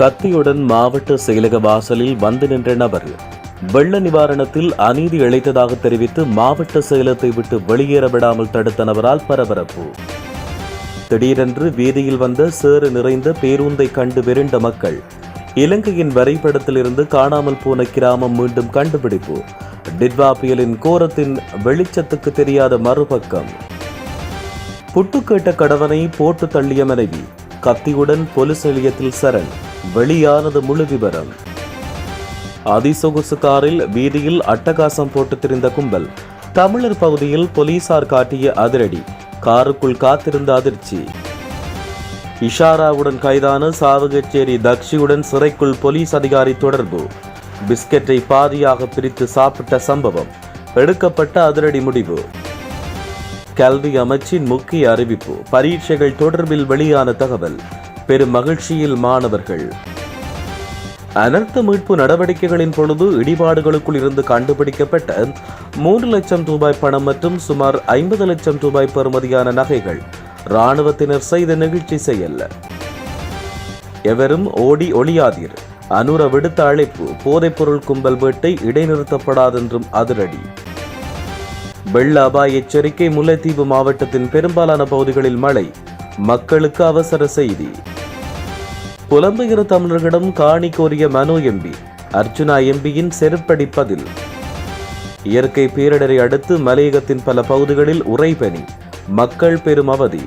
கத்தியுடன் மாவட்ட செயலக வாசலில் வந்து நின்ற நபர் வெள்ள நிவாரணத்தில் அநீதி இழைத்ததாக தெரிவித்து மாவட்ட செயலகத்தை விட்டு வெளியேற விடாமல் தடுத்த நபரால் பரபரப்பு. திடீரென்று வீதியில் வந்த சேறு நிறைந்த பேருந்தை கண்டு விரண்ட மக்கள் இலங்கையின் வரைபடத்திலிருந்து காணாமல் போன கிராமம் மீண்டும் கண்டுபிடிப்பு. டிட்வா புயலின் கோரத்தின் வெளிச்சத்துக்கு தெரியாத மறுபக்கம். புட்டு கேட்ட கடவனை போட்டு தள்ளிய மனைவி கத்தியுடன் பொலிஸ் நிலையத்தில் சரண். வெளியானது முழு விவரம். அதிசொகுசு காரில் வீதியில் அட்டகாசம் போட்டு திரிந்த கும்பல். தமிழர் பகுதியில் போலீசார் காட்டிய அதிரடி. காருக்குள் காத்திருந்த அதிர்ச்சி. இஷாராவுடன் கைதான சாவகச்சேரி தக்ஷியுடன் சிறைக்குள் போலீஸ் அதிகாரி தொடர்பு. பிஸ்கெட்டை பாதியாக பிரித்து சாப்பிட்ட சம்பவம். எடுக்கப்பட்ட அதிரடி முடிவு. கல்வி அமைச்சின் முக்கிய அறிவிப்பு. பரீட்சைகள் தொடர்பில் வெளியான தகவல். பெரும் மகிழ்ச்சியில் மாணவர்கள். அனர்த்த மீட்பு நடவடிக்கைகளின் பொழுது இடிபாடுகளுக்குள் இருந்து கண்டுபிடிக்கப்பட்ட மூன்று லட்சம் ரூபாய் பணம் மற்றும் சுமார் ஐம்பது லட்சம் ரூபாய் பெறுமதியான நகைகள் இராணுவத்தினர் செய்த நிகழ்ச்சி செயல். எவரும் ஓடி ஒளியாதீர். அனுர விடுத்த அழைப்பு போதைப்பொருள் கும்பல் வேட்டை இடைநிறுத்தப்படாதென்றும் அதிரடி. வெள்ள அபாய எச்சரிக்கை முல்லைத்தீவு மாவட்டத்தின் பெரும்பாலான பகுதிகளில் மழை. மக்களுக்கு அவசர செய்தி. புலம்பெயர் தமிழர்களிடம் காணி கோரிய மனு எம்பி. அர்ஜுனா எம்பியின் செருப்படி பதில். இயற்கை பேரிடரை அடுத்து மலையகத்தின் பல பகுதிகளில் உறைபனி. மக்கள் பெரும் அவதி.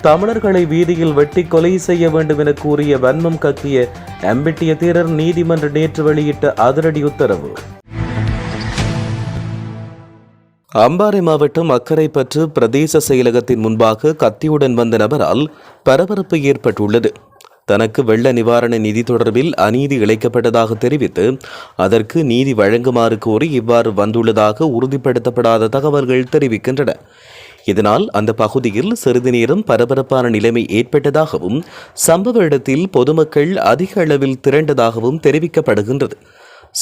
தமிழர்களை வீதியில் வெட்டி கொலை செய்ய வேண்டும் என கூறிய வன்மம் கக்கிய அம்பிட்டிய தேரர் நீதிமன்ற நேற்று வெளியிட்ட அதிரடி உத்தரவு. அம்பாறை மாவட்டம் அக்கரைப்பற்று பிரதேச செயலகத்தின் முன்பாக கத்தியுடன் வந்த நபரால் பரபரப்பு ஏற்பட்டுள்ளது. தனக்கு வெள்ள நிவாரண நிதி தொடர்பில் அநீதி இழைக்கப்பட்டதாக தெரிவித்து அதற்கு நீதி வழங்குமாறு கோரி இவ்வாறு வந்துள்ளதாக உறுதிப்படுத்தப்படாத தகவல்கள் தெரிவிக்கின்றன. இதனால் அந்த பகுதியில் சிறிது நேரம் பரபரப்பான நிலைமை ஏற்பட்டதாகவும் சம்பவ இடத்தில் பொதுமக்கள் அதிக அளவில் திரண்டதாகவும் தெரிவிக்கப்படுகின்றது.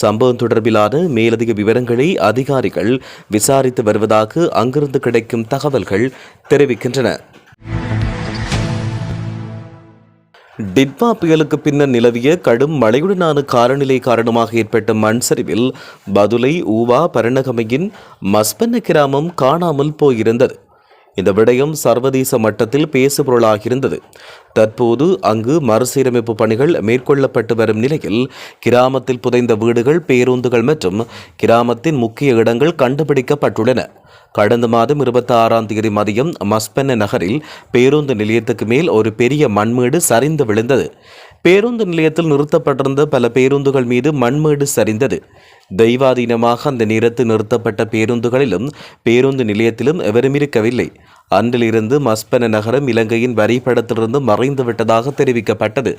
சம்பவம் தொடர்பிலான மேலதிக விவரங்களை அதிகாரிகள் விசாரித்து வருவதாக அங்கிருந்து கிடைக்கும் தகவல்கள் தெரிவிக்கின்றன. டிட்வா புயலுக்கு பின்னர் நிலவிய கடும் மழையுடனான காலநிலை காரணமாக ஏற்பட்ட மண் சரிவில் பதுலை ஊவா பரணகமையின் மஸ்பன்ன கிராமம் காணாமல் போயிருந்தது. இந்த விடயம் சர்வதேச மட்டத்தில் பேசுபொருளாகியிருந்தது. தற்போது அங்கு மறுசீரமைப்பு பணிகள் மேற்கொள்ளப்பட்டு வரும் நிலையில் கிராமத்தில் புதைந்த வீடுகள் பேருந்துகள் மற்றும் கிராமத்தின் முக்கிய இடங்கள் கண்டுபிடிக்கப்பட்டுள்ளன. கடந்த மாதம் இருபத்தி ஆறாம் தேதி மதியம் மஸ்பென்ன நகரில் பேருந்து நிலையத்துக்கு மேல் ஒரு பெரிய மண்மேடு சரிந்து விழுந்தது. பேருந்து நிலையத்தில் நிறுத்தப்பட்டிருந்த பல பேருந்துகள் மீது மண்மேடு சரிந்தது. தெய்வாதீனமாக அந்த நேரத்தில் நிறுத்தப்பட்ட பேருந்துகளிலும் பேருந்து நிலையத்திலும் எவரும் இருக்கவில்லை அன்றிலிருந்து மஸ்பென நகரம் இலங்கையின் வரிப்படத்திலிருந்து மறைந்துவிட்டதாக தெரிவிக்கப்பட்டது.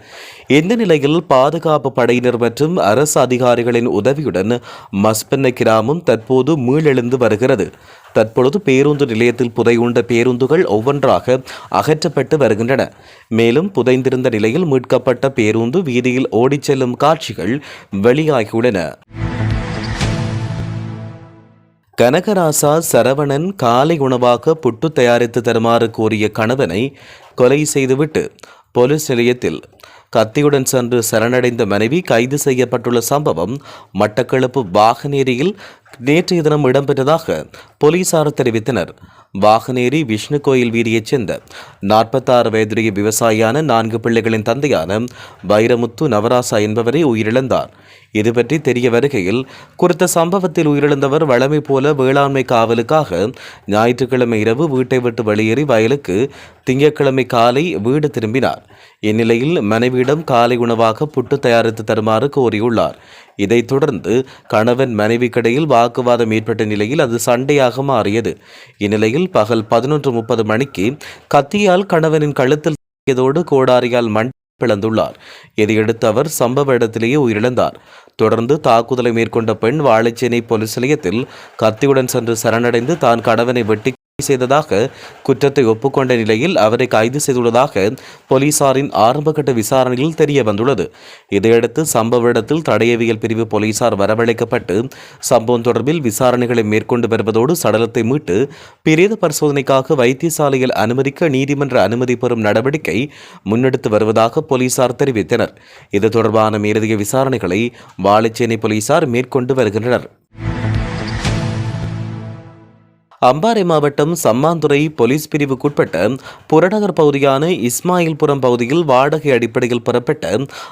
இந்த நிலையில் பாதுகாப்பு படையினர் மற்றும் அரசு அதிகாரிகளின் உதவியுடன் மஸ்பென்ன கிராமம் தற்போது மீளெழுந்து வருகிறது. தற்பொழுது பேருந்து நிலையத்தில் புதையுண்ட பேருந்துகள் ஒவ்வொன்றாக அகற்றப்பட்டு வருகின்றன. மேலும் புதைந்திருந்த நிலையில் மீட்கப்பட்ட பேருந்து வீதியில் ஓடிச் செல்லும் காட்சிகள் வெளியாகியுள்ளன. கனகராசா சரவணன் காலை உணவாக புட்டு தயாரித்து தருமாறு கோரிய கணவனை கொலை செய்துவிட்டு போலீஸ் நிலையத்தில் கத்தியுடன் சென்று சரணடைந்த மனைவி கைது செய்யப்பட்டுள்ள சம்பவம் மட்டக்களப்பு வாகனேரியில் நேற்றைய தினம் இடம்பெற்றதாக போலீசார் தெரிவித்தனர். வாகனேரி விஷ்ணு கோயில் வீதியைச் சேர்ந்த நாற்பத்தாறு வயதுடைய விவசாயியான நான்கு பிள்ளைகளின் தந்தையான வைரமுத்து நவராசா என்பவரை உயிரிழந்தார். இது பற்றி தெரிய வருகையில் குறித்த சம்பவத்தில் உயிரிழந்தவர் வழமை போல வேளாண்மை காவலுக்காக ஞாயிற்றுக்கிழமை இரவு வீட்டை விட்டு வெளியேறி வயலுக்கு திங்கட்கிழமை காலை வீடு திரும்பினார். இந்நிலையில் மனைவியிடம் காலை உணவாக புட்டு தயாரித்து தருமாறு கோரியுள்ளார். இதைத் தொடர்ந்து கணவன் மனைவிக்கிடையில் வாக்குவாதம் ஏற்பட்ட நிலையில் அது சண்டையாக மாறியது. இந்நிலையில் பகல் பதினொன்று முப்பது மணிக்கு கத்தியால் கணவனின் கழுத்தில் தாக்கியதோடு கோடாரியால் மண் பிளந்துள்ளார். இதையடுத்து அவர் சம்பவ இடத்திலேயே உயிரிழந்தார். தொடர்ந்து தாக்குதலை மேற்கொண்ட பெண் வாழைச்சேனை போலீஸ் நிலையத்தில் கத்தியுடன் சென்று சரணடைந்து தான் கணவனை வெட்டி செய்ததாக குற்றத்தை ஒப்புக்கொண்ட நிலையில் அவரை கைது செய்துள்ளதாக போலீசாரின் ஆரம்பகட்ட விசாரணையில் தெரிய வந்துள்ளது இதையடுத்து சம்பவ இடத்தில் தடையவியல் பிரிவு போலீசார் வரவழைக்கப்பட்டு சம்பவம் தொடர்பில் விசாரணைகளை மேற்கொண்டு வருவதோடு சடலத்தை மீட்டு பிரேத பரிசோதனைக்காக வைத்தியசாலையில் அனுமதிக்க நீதிமன்ற அனுமதி பெறும் நடவடிக்கை முன்னெடுத்து வருவதாக போலீசார் தெரிவித்தனர். இது தொடர்பான மேலதிக விசாரணைகளை வாழைச்சேனை போலீசார் மேற்கொண்டு வருகின்றனர். அம்பாறை மாவட்டம் சம்மாந்துறை போலீஸ் பிரிவுக்குட்பட்ட புறநகர் பகுதியான இஸ்மாயில்புரம் பகுதியில் வாடகை அடிப்படையில் பெறப்பட்ட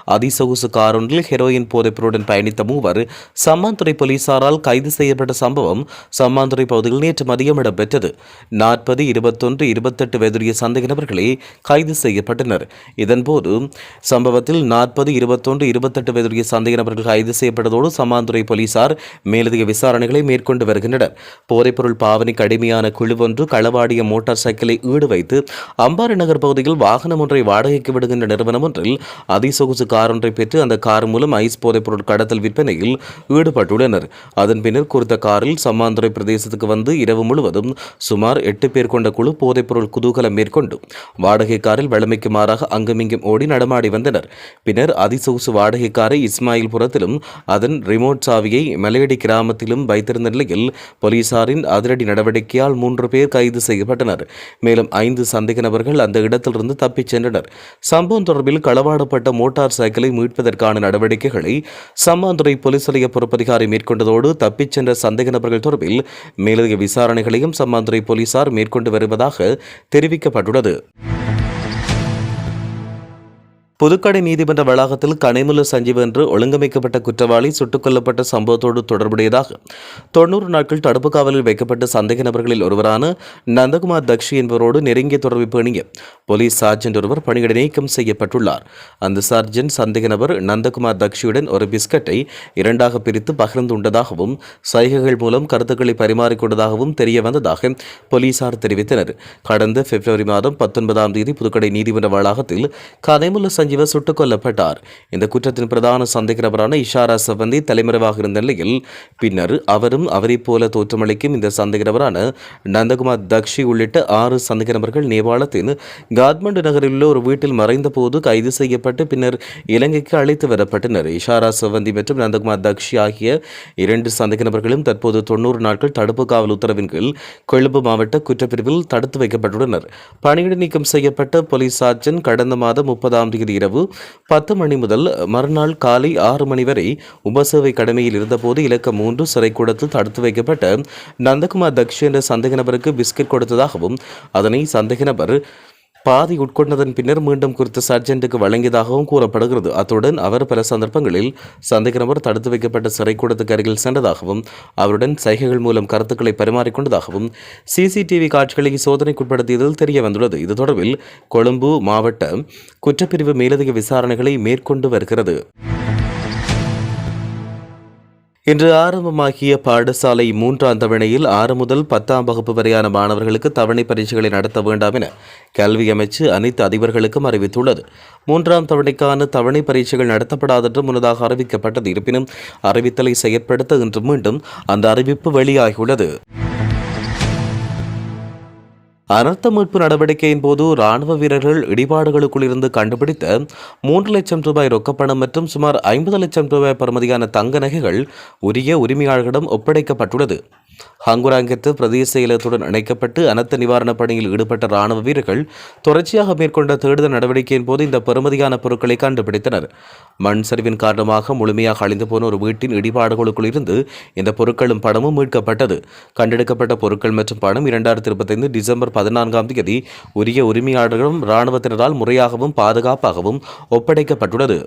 அதிசொகுசு காரொன்றில் ஹெரோயின் போதைப்பொருளுடன் பயணித்த மூவர் சம்மாந்துறை போலீசாரால் கைது செய்யப்பட்ட சம்பவம் சம்மாந்துறை பகுதியில் நேற்று மதியம் இடம்பெற்றது. நாற்பது இருபத்தொன்று இருபத்தெட்டு வயதுடைய சந்தேக நபர்களே கைது செய்யப்பட்டனர். இதன்போது சம்பவத்தில் நாற்பது இருபத்தொன்று இருபத்தெட்டு வயதுடைய சந்தேக நபர்கள் கைது செய்யப்பட்டதோடு சம்மாந்துறை போலீசார் மேலதிக விசாரணைகளை மேற்கொண்டு வருகின்றனர். போதைப்பொருள் பாவனை கடுமையான குழுவொன்று களவாடிய மோட்டார் சைக்கிளை ஈடு வைத்து அம்பாறை நகர் பகுதியில் வாகனம் ஒன்றை வாடகைக்கு விடுகின்ற நிறுவனம் ஒன்றில் அதிசொகுசு கார் ஒன்றை பெற்று அந்த கார் மூலம் ஐஸ் போதைப் பொருள் கடத்தல் விற்பனையில் ஈடுபட்டுள்ளனர். அதன் பின்னர் குறித்த காரில் சம்மாந்துறை பிரதேசத்துக்கு வந்து இரவு முழுவதும் சுமார் எட்டு பேர் கொண்ட குழு போதைப் பொருள் குதூகலம் மேற்கொண்டு வாடகை காரில் வழமைக்கு மாறாக அங்குமிங்கும் ஓடி நடமாடி வந்தனர். பின்னர் அதிசொகுசு வாடகை காரை இஸ்மாயில் புறத்திலும் அதன் ரிமோட் சாவியை மலையடி கிராமத்திலும் வைத்திருந்த நிலையில் போலீசாரின் அதிரடி நடவடிக்கை நடவடிக்கையால் மூன்று பேர் கைது செய்யப்பட்டனர். மேலும் ஐந்து சந்தேக நபர்கள் அந்த இடத்திலிருந்து தப்பிச் சென்றனர். சம்பவம் தொடர்பில் களவாடப்பட்ட மோட்டார் சைக்கிளை மீட்பதற்கான நடவடிக்கைகளை சம்மாந்துறை போலீஸ் நிலைய பொறுப்பதிகாரி மேற்கொண்டதோடு தப்பிச் சென்ற சந்தேக நபர்கள் தொடர்பில் மேலதிக விசாரணைகளையும் சம்மாந்துறை போலீசார் மேற்கொண்டு வருவதாக தெரிவிக்கப்பட்டுள்ளது. புதுக்கடை நீதிமன்ற வளாகத்தில் கனிமுல சஞ்சீவ் என்று ஒழுங்கமைக்கப்பட்ட குற்றவாளி சுட்டுக் கொல்லப்பட்ட சம்பவத்தோடு தொடர்புடையதாக தொன்னூறு நாட்கள் தடுப்பு காவலில் வைக்கப்பட்ட சந்தேக நபர்களில் ஒருவரான நந்தகுமார் தக்ஷி என்பவரோடு நெருங்கிய தொடர்பு பேணிய போலீஸ் சார்ஜென்ட் ஒருவர் பணியிட நீக்கம் செய்யப்பட்டுள்ளார். அந்த சார்ஜென்ட் சந்தேக நபர் நந்தகுமார் தக்ஷியுடன் ஒரு பிஸ்கட்டை இரண்டாக பிரித்து பகிர்ந்து உண்டதாகவும் சைகைகள் மூலம் கருத்துக்களை பரிமாறிக்கொண்டதாகவும் தெரிய வந்ததாக போலீசார் தெரிவித்தனர். கடந்த பிப்ரவரி மாதம் பத்தொன்பதாம் தேதி புதுக்கடை நீதிமன்ற வளாகத்தில் கனைமுல்ல சஞ்சீவ் இவர் சுட்டுக் கொல்லப்பட்டார். இந்த குற்றத்தின் பிரதான சந்தேகநபரான இஷாரா சவந்தி தலைமறைவாக இருந்த நிலையில் பின்னர் அவரும் அவரை போல தோற்றமளிக்கும் இந்த சந்தேகநபரான நந்தகுமார் தக்ஷி உள்ளிட்ட ஆறு சந்தேகநபர்கள் நேபாளத்தின் காத்மண்டு நகரில் உள்ள ஒரு வீட்டில் மறைந்த போது கைது செய்யப்பட்டு பின்னர் இலங்கைக்கு அழைத்து வரப்பட்டனர். இஷாரா சவந்தி மற்றும் நந்தகுமார் தக்ஷி ஆகிய இரண்டு சந்தேகநபர்களும் தற்போது தொன்னூறு நாட்கள் தடுப்பு காவல் உத்தரவின் கீழ் கொழும்பு மாவட்ட குற்றப்பிரிவில் தடுத்து வைக்கப்பட்டுள்ளனர். பணியிட நீக்கம் செய்யப்பட்ட போலீஸ் சார்ஜன் கடந்த மாதம் முப்பதாம் தேதி இரவு பத்து மணி முதல் மறுநாள் காலை ஆறு மணி வரை உபசேவை கடமையில் இருந்தபோது இலக்கம் மூன்று சிறைக்கூடத்தில் தடுத்து வைக்கப்பட்ட நந்தகுமார் தக்ஷ் என்ற சந்தேக நபருக்கு பிஸ்கட் கொடுத்ததாகவும் அதனை சந்தேக நபர் பாதி உட்கொண்டதன் பின்னர் மீண்டும் குறித்த சர்ஜென்ட்டுக்கு வழங்கியதாகவும் கூறப்படுகிறது. அத்துடன் அவர் பல சந்தர்ப்பங்களில் சந்தேக நபர் தடுத்து வைக்கப்பட்ட சிறைக்கூடத்துக்கு அருகில் சென்றதாகவும் அவருடன் சைகைகள் மூலம் கருத்துக்களை பரிமாறிக்கொண்டதாகவும் சிசிடிவி காட்சிகளை சோதனைக்குட்படுத்தியதில் தெரிய வந்துள்ளது இது தொடர்பில் கொழும்பு மாவட்ட குற்றப்பிரிவு மேலதிக விசாரணைகளை மேற்கொண்டு வருகிறது. இன்று ஆரம்பமாகிய பாடசாலை மூன்றாம் தவணையில் ஆறு முதல் பத்தாம் வகுப்பு வரையான மாணவர்களுக்கு தவணை பரீட்சைகளை நடத்த வேண்டாம் என கல்வி அமைச்சு அனைத்து அதிபர்களுக்கும் அறிவித்துள்ளது. மூன்றாம் தவணைக்கான தவணை பரீட்சைகள் நடத்தப்படாதென்று முன்னதாக அறிவிக்கப்பட்டது. இருப்பினும் அறிவித்தலை செயற்படுத்த இன்று மீண்டும் அந்த அறிவிப்பு வெளியாகியுள்ளது. அனர்த்த மீட்பு நடவடிக்கையின் போது ராணுவ வீரர்கள் இடிபாடுகளுக்குள் இருந்து கண்டுபிடித்த மூன்று லட்சம் ரூபாய் ரொக்கப்பணம் மற்றும் சுமார் ஐம்பது லட்சம் ரூபாய் பெறுமதியான தங்க நகைகள் உரிய உரிமையாளர்களிடம் ஒப்படைக்கப்பட்டுள்ளது. ஹங்குராங்கத்து பிரதேச செயலகத்துடன் இணைக்கப்பட்டு அனர்த்த நிவாரணப் பணியில் ஈடுபட்ட ராணுவ வீரர்கள் தொடர்ச்சியாக மேற்கொண்ட தேடுதல் நடவடிக்கையின் போது இந்த பெறுமதியான பொருட்களை கண்டுபிடித்தனர். மண் சரிவின் காரணமாக முழுமையாக அழிந்து போன ஒரு வீட்டின் இடிபாடுகளுக்குள் இருந்து இந்த பொருட்களும் பணமும் மீட்கப்பட்டது. கண்டெடுக்கப்பட்ட பொருட்கள் மற்றும் பணம் இரண்டாயிரத்தி இருபத்தைந்து டிசம்பர் பதினான்காம் தேதி உரிய உரிமையாளர்களும் இராணுவத்தினரால் முறையாகவும் பாதுகாப்பாகவும் ஒப்படைக்கப்பட்டுள்ளது.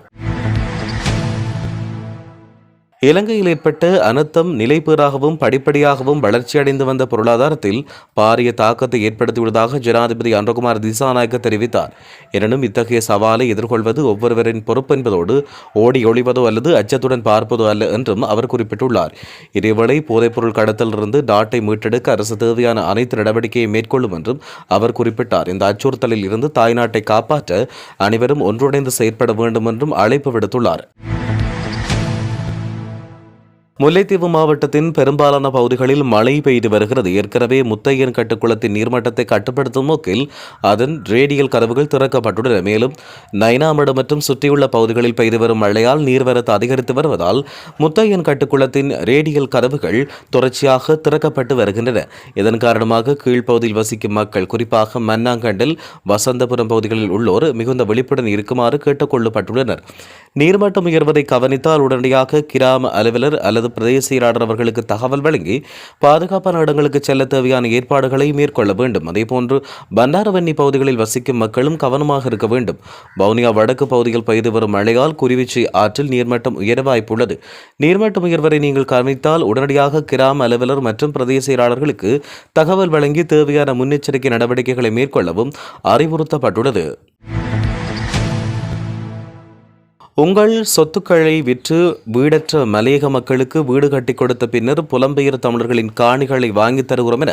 இலங்கையில் ஏற்பட்ட அனர்த்தம் நிலைப்பேறாகவும் படிப்படியாகவும் வளர்ச்சியடைந்து வந்த பொருளாதாரத்தில் பாரிய தாக்கத்தை ஏற்படுத்தியுள்ளதாக ஜனாதிபதி அன்றகுமார் திசாநாயக்க தெரிவித்தார். எனினும் இத்தகைய சவாலை எதிர்கொள்வது ஒவ்வொருவரின் பொறுப்பு என்பதோடு ஓடி ஒளிவதோ அல்லது அச்சத்துடன் பார்ப்பதோ அல்ல என்றும் அவர் குறிப்பிட்டுள்ளார். இதேவேளை போதைப்பொருள் கடத்தலிருந்து நாட்டை மீட்டெடுக்க அரசு தேவையான அனைத்து நடவடிக்கையை மேற்கொள்ளும் என்றும் அவர் குறிப்பிட்டார். இந்த அச்சுறுத்தலில் இருந்து தாய்நாட்டை காப்பாற்ற அனைவரும் ஒன்றிணைந்து செயற்பட வேண்டும் என்றும் அழைப்பு விடுத்துள்ளார். முல்லைத்தீவு மாவட்டத்தின் பெரும்பாலான பகுதிகளில் மழை பெய்து வருகிறது. ஏற்கனவே முத்தையன் கட்டுக்குளத்தின் நீர்மட்டத்தை கட்டுப்படுத்தும் நோக்கில் அதன் ரேடியல் கதவுகள் திறக்கப்பட்டுள்ளன. மேலும் நைனாமடு மற்றும் சுற்றியுள்ள பகுதிகளில் பெய்து வரும் மழையால் நீர்வரத்து அதிகரித்து வருவதால் முத்தையன் கட்டுக்குளத்தின் ரேடியல் கதவுகள் தொடர்ச்சியாக திறக்கப்பட்டு வருகின்றன. இதன் காரணமாக கீழ்ப்பகுதியில் வசிக்கும் மக்கள் குறிப்பாக மன்னாங்கண்டில் வசந்தபுரம் பகுதிகளில் உள்ளோர் மிகுந்த விழிப்புடன் இருக்குமாறு கேட்டுக் கொள்ளப்பட்டுள்ளனர். நீர்மட்டம் உயர்வதை கவனித்தால் உடனடியாக கிராம அலுவலர் அல்லது பிரதேச செயலாளர்களுக்கு தகவல் வழங்கி பாதுகாப்பான இடங்களுக்கு செல்ல தேவையான ஏற்பாடுகளை மேற்கொள்ள வேண்டும். அதேபோன்று பண்டாரவன்னி பகுதிகளில் வசிக்கும் மக்களும் கவனமாக இருக்க வேண்டும். வவுனியா வடக்கு பகுதியில் பெய்து வரும் மழையால் குறிவிச்சி ஆற்றில் நீர்மட்டம் உயர வாய்ப்புள்ளது. நீர்மட்டம் உயர்வரை நீங்கள் கவனித்தால் உடனடியாக கிராம அலுவலர் மற்றும் பிரதேச செயலாளர்களுக்கு தகவல் வழங்கி தேவையான முன்னெச்சரிக்கை நடவடிக்கைகளை மேற்கொள்ளவும் அறிவுறுத்தப்பட்டுள்ளது. உங்கள் சொத்துக்களை விற்று வீடற்ற மலையக மக்களுக்கு வீடு கட்டி கொடுத்த பின்னர் புலம்பெயர் தமிழர்களின் காணிகளை வாங்கித் தருகிறோம் என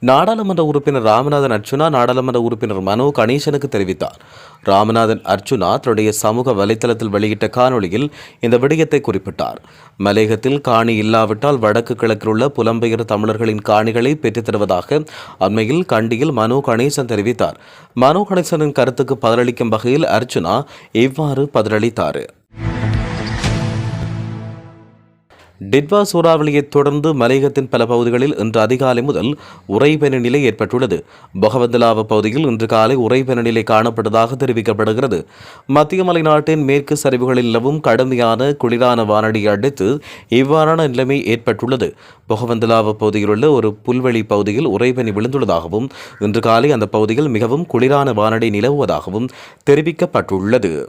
நாடாளுமன்ற உறுப்பினர் ராமநாதன் அர்ச்சுனா நாடாளுமன்ற உறுப்பினர் மனோ கணேசனுக்கு தெரிவித்தார். ராமநாதன் அர்ச்சுனா தன்னுடைய சமூக வலைதளத்தில் வெளியிட்ட காணொளியில் இந்த விடயத்தை குறிப்பிட்டார். மலேகத்தில் காணி இல்லாவிட்டால் வடக்கு கிழக்கில் உள்ள புலம்பெயர் தமிழர்களின் காணிகளை பெற்றுத் தருவதாக அண்மையில் கண்டியில் மனோ கணேசன் தெரிவித்தார். மனோ கணேசனின் கருத்துக்கு பதிலளிக்கும் வகையில் அர்ச்சுனா இவ்வாறு பதிலளித்தார். டிட்வா சூறாவளியைத் தொடர்ந்து மலையகத்தின் பல பகுதிகளில் இன்று அதிகாலை முதல் உறைபனி நிலை ஏற்பட்டுள்ளது. பொகவந்தலாவ பகுதியில் இன்று காலை உறைபனி நிலை காணப்பட்டதாக தெரிவிக்கப்படுகிறது. மத்திய மலை நாட்டின் மேற்கு சரிவுகளில் நிலவும் கடுமையான குளிரான வானடியை அடுத்து இவ்வாறான நிலைமை ஏற்பட்டுள்ளது. பொகவந்தலாவ பகுதியில் உள்ள ஒரு புல்வெளி பகுதியில் உறைபனி விழுந்துள்ளதாகவும் இன்று காலை அந்த பகுதியில் மிகவும் குளிரான வானடி நிலவுவதாகவும் தெரிவிக்கப்பட்டுள்ளது.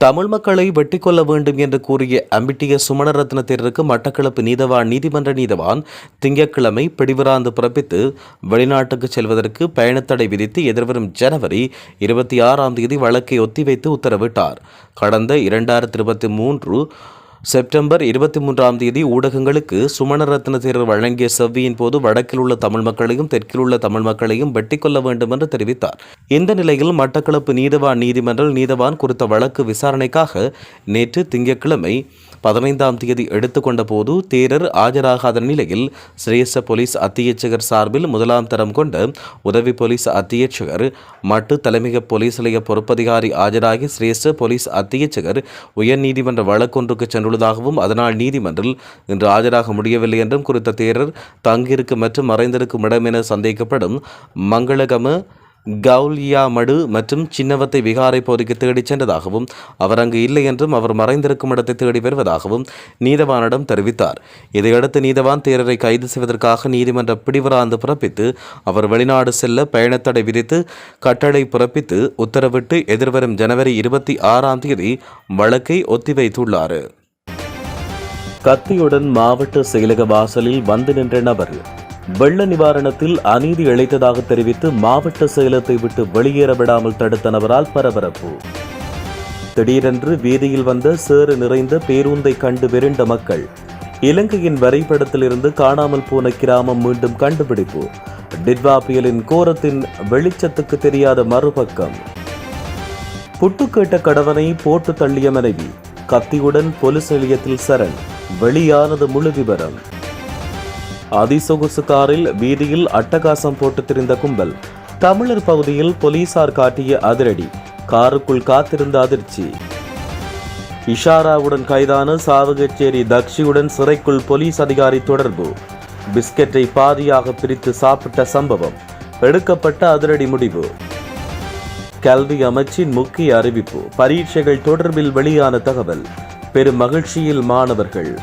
தமிழ் மக்களை வெட்டி கொள்ள வேண்டும் என்று கூறிய அம்பிட்டிய சுமணரத்ன மட்டக்களப்பு நீதவான் நீதிமன்ற நீதவான் திங்கட்கிழமை பிடிவிராந்து பிறப்பித்து வெளிநாட்டுக்கு செல்வதற்கு பயணத்தடை விதித்து எதிர்வரும் ஜனவரி இருபத்தி ஆறாம் தேதி வழக்கை ஒத்திவைத்து உத்தரவிட்டார். கடந்த இரண்டாயிரத்தி இருபத்தி மூன்று செப்டம்பர் இருபத்தி மூன்றாம் தேதி ஊடகங்களுக்கு சுமணரத்ன தேரர் வழங்கிய செவ்வியின் போது வடக்கில் உள்ள தமிழ் மக்களையும் தெற்கில் உள்ள தமிழ் மக்களையும் வெட்டி கொள்ள வேண்டும் என்று தெரிவித்தார். இந்த நிலையில் மட்டக்களப்பு நீதவான் நீதிமன்றம் நீதவான் குறித்த வழக்கு விசாரணைக்காக நேற்று திங்கட்கிழமை பதினைந்தாம் தேதி எடுத்துக்கொண்ட போது தேரர் ஆஜராகாத நிலையில் சிரேஷ்ட போலீஸ் அத்தியட்சகர் சார்பில் முதலாம் தரம் கொண்ட உதவி போலீஸ் அத்தியட்சகர் மட்டு தலைமைய போலீஸ் நிலைய பொறுப்பதிகாரி ஆஜராகி சிரேஷ்ட போலீஸ் அத்தியட்சகர் உயர்நீதிமன்ற வழக்கொன்றுக்கு சென்றுள்ளதாகவும் அதனால் நீதிமன்றில் இன்று ஆஜராக முடியவில்லை என்றும் குறித்த தேரர் தங்கியிருக்கும் மற்றும் மறைந்திருக்கும் இடம் என சந்தேகிக்கப்படும் மங்களகம கவுலியாமடு மற்றும் சின்னவத்தை விகாரை பகுதிக்கு தேடிச் சென்றதாகவும் அவர் அங்கு இல்லை என்றும் அவர் மறைந்திருக்கும் இடத்தை தேடி வருவதாகவும் நீதவானிடம் தெரிவித்தார். இதையடுத்து நீதவான் தேரரை கைது செய்வதற்காக நீதிமன்ற பிடிவராந்து பிறப்பித்து அவர் வெளிநாடு செல்ல பயணத்தடை விதித்து கட்டளை பிறப்பித்து உத்தரவிட்டு எதிர்வரும் ஜனவரி இருபத்தி ஆறாம் தேதி வழக்கை ஒத்திவைத்துள்ளார். கத்தியுடன் மாவட்ட செயலக வாசலில் வந்து நின்ற நபர் வெள்ள நிவாரணத்தில் அநீதி இழைத்ததாக தெரிவித்து மாவட்ட செயலத்தை விட்டு வெளியேற விடாமல் தடுத்த நபரால் பரபரப்பு. திடீரென்று வீதியில் வந்த சேறு நிறைந்த பேருந்தை கண்டு விருண்ட மக்கள். இலங்கையின் வரைபடத்திலிருந்து காணாமல் போன கிராமம் மீண்டும் கண்டுபிடிப்பு. டிட்வா புயலின் கோரத்தின் வெளிச்சத்துக்கு தெரியாத மறுபக்கம். புட்டு கேட்ட கடவனை போட்டு தள்ளிய மனைவி. கத்தியுடன் போலீஸ் நிலையத்தில் சரண். வெளியானது முழு விவரம். அதிசொகுசு காரில் வீதியில் அட்டகாசம் போட்டு திரிந்த கும்பல். தமிழர் பகுதியில் போலீசார் காட்டிய அதிரடி. காருக்குள் காத்திருந்த அதிர்ச்சி. இஷாராவுடன் கைதான சாவகச்சேரி தக்ஷியுடன் சிறைக்குள் போலீஸ் அதிகாரி தொடர்பு. பிஸ்கெட்டை பாதியாக பிரித்து சாப்பிட்ட சம்பவம். எடுக்கப்பட்ட அதிரடி முடிவு. கல்வி அமைச்சின் முக்கிய அறிவிப்பு. பரீட்சைகள் தொடர்பில் வெளியான தகவல். பெரும் மகிழ்ச்சியில் மாணவர்கள்.